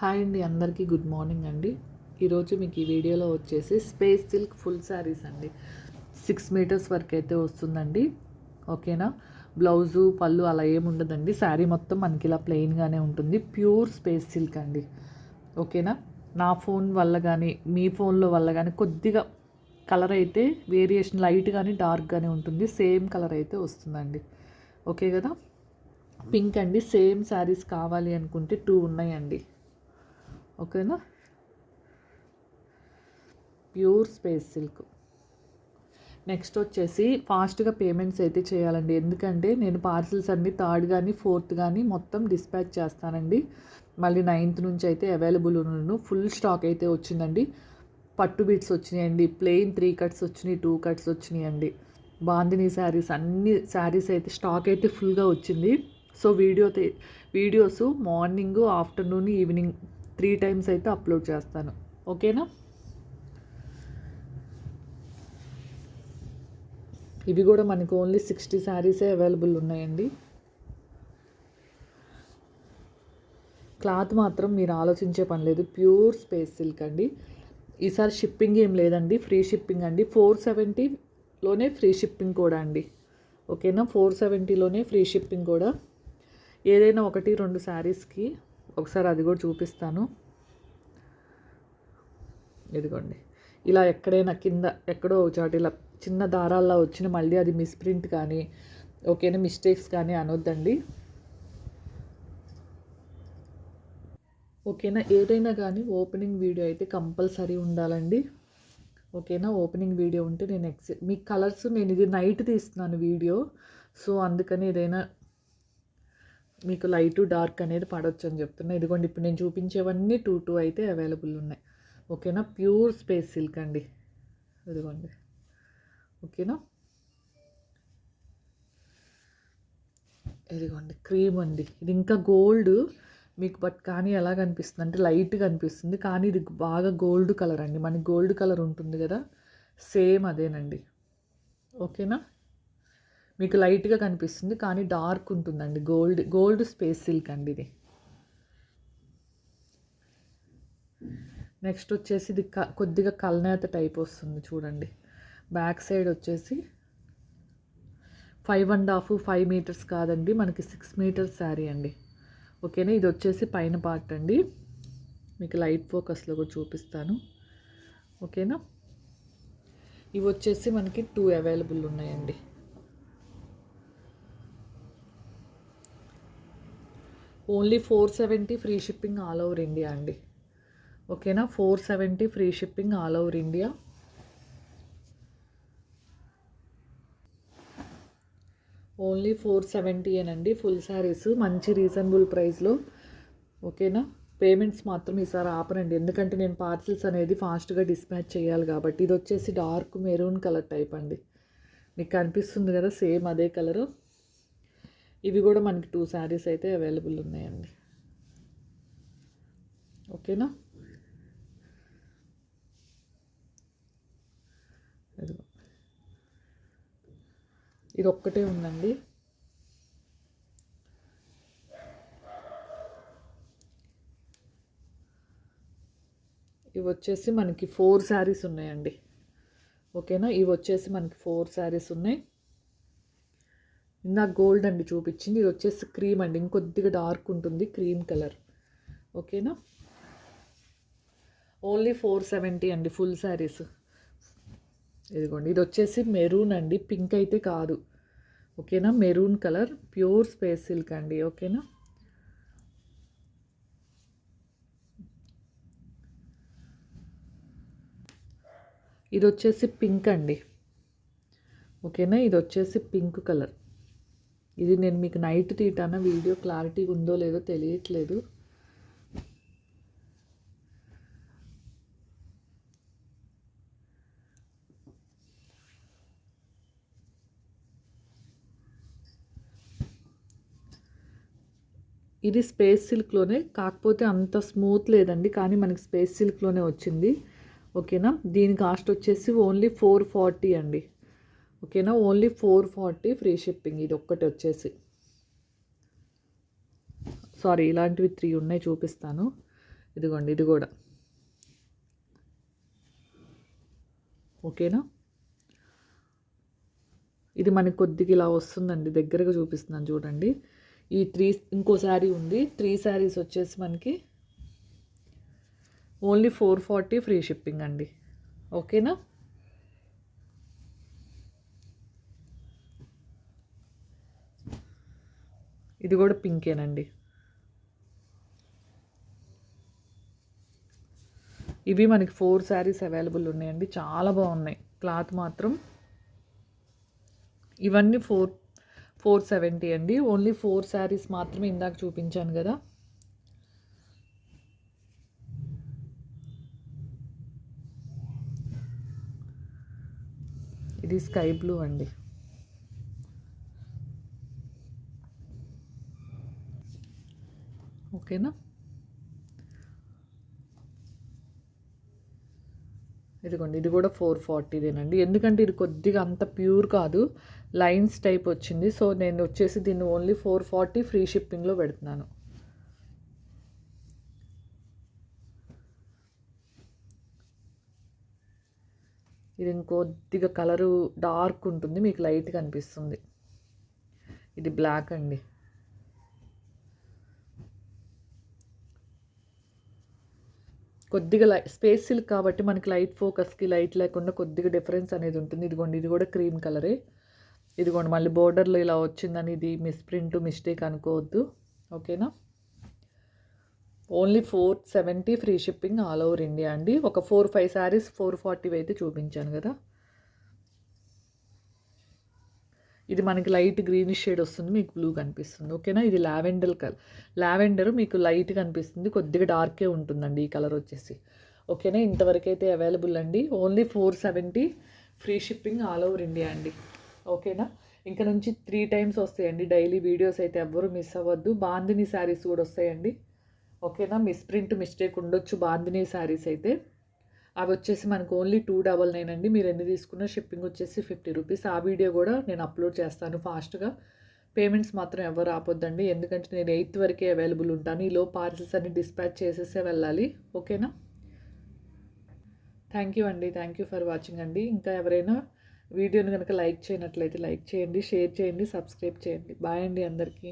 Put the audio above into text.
Hi అండి అందరికీ good morning అండి. ఈరోజు మీకు ఈ వీడియోలో వచ్చేసి స్పేస్ సిల్క్ ఫుల్ శారీస్ అండి. సిక్స్ మీటర్స్ వరకు అయితే వస్తుందండి. ఓకేనా? బ్లౌజు పళ్ళు అలా ఏమి ఉండదండి. శారీ మొత్తం మనకి ఇలా ప్లెయిన్గానే ఉంటుంది. ప్యూర్ స్పేస్ సిల్క్ అండి. ఓకేనా? నా ఫోన్ వల్ల కానీ మీ ఫోన్లో వల్ల కానీ కొద్దిగా కలర్ అయితే వేరియేషన్ లైట్ కానీ డార్క్ కానీ ఉంటుంది. సేమ్ కలర్ అయితే వస్తుందండి. ఓకే కదా? పింక్ అండి. సేమ్ శారీస్ కావాలి అనుకుంటే టూ ఉన్నాయండి. ఓకేనా? Pure space silk. నెక్స్ట్ వచ్చేసి ఫాస్ట్గా పేమెంట్స్ అయితే చేయాలండి. ఎందుకంటే నేను పార్సిల్స్ అన్ని థర్డ్ కానీ ఫోర్త్ కానీ మొత్తం డిస్పాచ్ చేస్తానండి. మళ్ళీ నైన్త్ నుంచి అయితే అవైలబుల్ ఉన్నాను. ఫుల్ స్టాక్ అయితే వచ్చిందండి. పట్టు బీట్స్ వచ్చినాయండి. ప్లెయిన్ త్రీ కట్స్ వచ్చినాయి టూ కట్స్ వచ్చినాయండి. బాందిని శారీస్ అన్ని శారీస్ అయితే స్టాక్ అయితే ఫుల్గా వచ్చింది. So video videos morning afternoon evening three times అయితే అప్లోడ్ చేస్తాను. ఓకేనా? ఇవి కూడా మనకు ఓన్లీ సిక్స్టీ శారీసే అవైలబుల్ ఉన్నాయండి. క్లాత్ మాత్రం మీరు ఆలోచించే పని లేదు. ప్యూర్ స్పేస్ సిల్క్ అండి. ఈసారి షిప్పింగ్ ఏం లేదండి. ఫ్రీ షిప్పింగ్ అండి. ఫోర్ సెవెంటీలోనే ఫ్రీ షిప్పింగ్ కూడా అండి. ఓకేనా? ఫోర్ సెవెంటీలోనే ఫ్రీ షిప్పింగ్ కూడా. ఏదైనా ఒకటి రెండు శారీస్కి ఒకసారి అది కూడా చూపిస్తాను. ఇదిగోండి. ఇలా ఎక్కడైనా కింద ఎక్కడో చాటు ఇలా చిన్న దారాల్లో వచ్చిన మళ్ళీ అది మిస్ప్రింట్ కానీ ఓకేనా మిస్టేక్స్ కానీ అనొద్దండి. ఓకేనా ఏదైనా కానీ ఓపెనింగ్ వీడియో అయితే కంపల్సరీ ఉండాలండి. ఓకేనా ఓపెనింగ్ వీడియో ఉంటే నేను ఎక్స్ మీ కలర్స్ నేను ఇది నైట్ తీస్తున్నాను వీడియో సో అందుకని ఏదైనా మీకు లైట్ డార్క్ అనేది పడవచ్చు అని చెప్తున్నా. ఇదిగోండి ఇప్పుడు నేను చూపించేవన్నీ టూ టూ అయితే అవైలబుల్ ఉన్నాయి. ఓకేనా? ప్యూర్ స్పేస్ సిల్క్ అండి. ఇదిగోండి. ఓకేనా? ఇదిగోండి క్రీమ్ అండి. ఇది ఇంకా గోల్డ్ మీకు బట్ కానీ ఎలా కనిపిస్తుంది? అంటే లైట్గా అనిపిస్తుంది కానీ ఇది బాగా గోల్డ్ కలర్ అండి. మనకి గోల్డ్ కలర్ ఉంటుంది కదా? సేమ్ అదేనండి. ఓకేనా? మీకు లైట్గా కనిపిస్తుంది. కానీ డార్క్ ఉంటుందండి. గోల్డ్ గోల్డ్ స్పేస్ సిల్క్ అండి ఇది. నెక్స్ట్ వచ్చేసి ఇది క కొద్దిగా కల్నేత టైప్ వస్తుంది చూడండి. బ్యాక్ సైడ్ వచ్చేసి five and half five meters కాదండి. మనకి సిక్స్ మీటర్స్ శారీ అండి. ఓకేనా? ఇది వచ్చేసి పైన పార్ట్ అండి. మీకు లైట్ ఫోకస్లో కూడా చూపిస్తాను. ఓకేనా? ఇవి వచ్చేసి మనకి టూ అవైలబుల్ ఉన్నాయండి. Only four seventy free shipping all over India అండి. ఓకేనా? Four seventy free shipping all over India. Only four seventy అండి ఫుల్ శారీస్. మంచి రీజనబుల్ ప్రైస్లో. ఓకేనా? పేమెంట్స్ మాత్రం ఈసారి ఆపనండి ఎందుకంటే నేను పార్సిల్స్ అనేది ఫాస్ట్గా డిస్పాచ్ చేయాలి కాబట్టి. ఇది వచ్చేసి డార్క్ మెరూన్ కలర్ టైప్ అండి. మీకు కనిపిస్తుంది కదా సేమ్ అదే కలరు. ఇవి కూడా మనకి టూ శారీస్ అయితే అవైలబుల్ ఉన్నాయండి. ఓకేనా? ఇది ఒక్కటే ఉందండి. ఇవి వచ్చేసి మనకి ఫోర్ శారీస్ ఉన్నాయండి. ఓకేనా? ఇవి వచ్చేసి మనకి ఫోర్ శారీస్ ఉన్నాయి. ఇందాక గోల్డ్ అండి చూపించింది. ఇది వచ్చేసి క్రీమ్ అండి. ఇంకొద్దిగా డార్క్ ఉంటుంది. క్రీమ్ కలర్ ఓకేనా ఓన్లీ ఫోర్ సెవెంటీ అండి ఫుల్ శారీస్ ఇదిగోండి. ఇది వచ్చేసి మెరూన్ అండి. పింక్ అయితే కాదు. ఓకేనా maroon colour pure space silk అండి. ఓకేనా ఇది వచ్చేసి పింక్ అండి. ఓకేనా ఇది వచ్చేసి పింక్ కలర్ ఇది నేను మీకు నైట్ తీటాన వీడియో క్లారిటీగా ఉందో లేదో తెలియట్లేదు. ఇది స్పేస్ సిల్క్లోనే కాకపోతే అంత స్మూత్ లేదండి కానీ మనకి స్పేస్ సిల్క్లోనే వచ్చింది. ఓకేనా? దీని కాస్ట్ వచ్చేసి ఓన్లీ ఫోర్ ఫార్టీ అండి. ఓకేనా? Only four forty free shipping ఇది ఒక్కటి వచ్చేసి. సారీ ఇలాంటివి త్రీ ఉన్నాయి చూపిస్తాను. ఇదిగోండి ఇది కూడా. ఓకేనా? ఇది మనకి కొద్దిగా ఇలా వస్తుందండి దగ్గరగా చూపిస్తున్నాను చూడండి. ఈ త్రీ ఇంకో శారీ ఉంది. త్రీ శారీస్ వచ్చేసి మనకి only four forty free shipping అండి. ఓకేనా? ఇది కూడా పింకేనండి. ఇవి మనకి ఫోర్ శారీస్ అవైలబుల్ ఉన్నాయండి. చాలా బాగున్నాయి. క్లాత్ మాత్రం ఇవన్నీ ఫోర్ ఫోర్ సెవెంటీ అండి. ఓన్లీ ఫోర్ శారీస్ మాత్రమే ఇందాక చూపించాను కదా. ఇది స్కై బ్లూ అండి. ఓకేనా? ఇదిగోండి ఇది కూడా ఫోర్ ఫార్టీదేనండి ఎందుకంటే ఇది కొద్దిగా అంత ప్యూర్ కాదు లైన్స్ టైప్ వచ్చింది. సో నేను వచ్చేసి దీన్ని ఓన్లీ ఫోర్ ఫార్టీ ఫ్రీ షిప్పింగ్లో పెడుతున్నాను. ఇది ఇంకొద్దిగా కలరు డార్క్ ఉంటుంది మీకు లైట్ కనిపిస్తుంది ఇది బ్లాక్ అండి. కొద్దిగా లై స్పేస్ సిల్క్ కాబట్టి మనకి లైట్ ఫోకస్కి లైట్ లేకుండా కొద్దిగా డిఫరెన్స్ అనేది ఉంటుంది. ఇదిగోండి ఇది కూడా క్రీమ్ కలరే. ఇదిగోండి మళ్ళీ బోర్డర్లో ఇలా వచ్చిందని ఇది మిస్ప్రింట్ మిస్టేక్ అనుకోవద్దు. ఓకేనా? Only four seventy free shipping all over India అండి. ఒక four five saris four forty అయితే చూపించాను కదా. ఇది మనకి లైట్ గ్రీన్ షేడ్ వస్తుంది మీకు బ్లూ కనిపిస్తుంది. ఓకేనా? ఇది లావెండర్ కలర్ లావెండర్ మీకు లైట్ కనిపిస్తుంది కొద్దిగా డార్కే ఉంటుందండి ఈ కలర్ వచ్చేసి. ఓకేనా? ఇంతవరకు అయితే అవైలబుల్ అండి. Only four seventy free shipping all over India అండి. ఓకేనా? ఇంకా నుంచి త్రీ టైమ్స్ వస్తాయండి. డైలీ వీడియోస్ అయితే ఎవ్వరూ మిస్ అవ్వద్దు. బాందిని శారీస్ కూడా వస్తాయండి. ఓకేనా? మిస్ ప్రింట్ మిస్టేక్ ఉండొచ్చు బాందిని శారీస్ అయితే. అవి వచ్చేసి మనకు ఓన్లీ టూ డబల్ నైన్ అండి. మీరు ఎన్ని తీసుకున్న షిప్పింగ్ వచ్చేసి ఫిఫ్టీ రూపీస్ ఆ వీడియో కూడా నేను అప్లోడ్ చేస్తాను ఫాస్ట్గా పేమెంట్స్ మాత్రం ఎవరు ఆపొద్దండి. ఎందుకంటే నేను ఎయిత్ వరకే అవైలబుల్ ఉంటాను. ఈలో పార్సిల్స్ అన్ని డిస్పాచ్ చేసేసే వెళ్ళాలి. ఓకేనా థ్యాంక్ యూ అండి. థ్యాంక్ యూ ఫర్ వాచింగ్ అండి. ఇంకా ఎవరైనా వీడియోని కనుక లైక్ చేయనట్లయితే లైక్ చేయండి షేర్ చేయండి సబ్స్క్రైబ్ చేయండి. బాయ్ అండి అందరికీ.